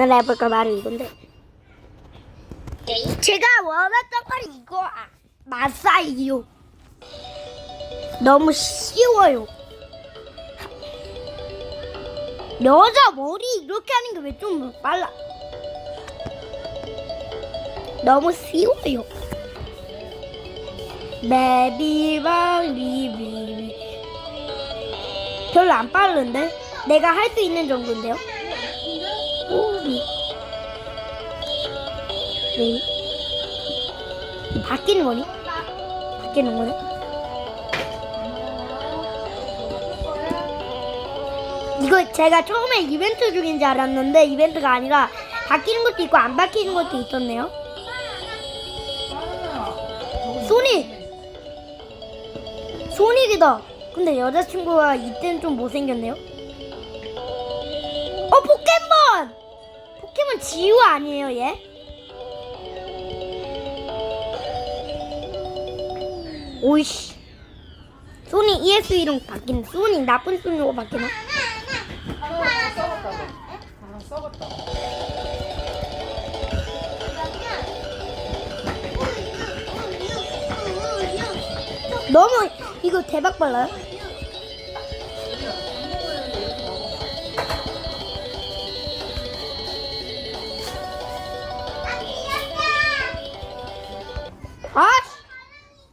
오늘 해볼 거 바로 이건데. 제가 원했던 건 이거 아, 마사이요. 너무 쉬워요. 여자 머리 이렇게 하는 게 왜 좀 빨라? 너무 쉬워요. 베비방 비비 별로 안 빠른데? 내가 할 수 있는 정도인데요? 네. 바뀌는 거니? 바뀌는 거네? 이거 제가 처음에 이벤트 중인 줄 알았는데 이벤트가 아니라 바뀌는 것도 있고 안 바뀌는 것도 있었네요. 소닉! 소닉이다! 근데 여자친구가 이때는 좀 못생겼네요? 어, 포켓몬! 포켓몬 지우 아니에요, 얘? 오이씨. 소닉 ES 이름 바뀌네. 소닉 나쁜 소닉으로 바뀌나? 하나 썩었다. 하나 썩었다. 너무, 이거 대박 빨라요?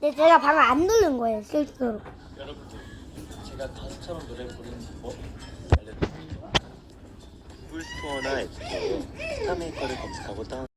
네, 제가 방금 안 누른 거예요, 실수로. 여러분들 제가 가수처럼 노래 부르는 방법 알려드립니다. 구글 스토어나 앱스토어 스타메이커를 검색하고 다운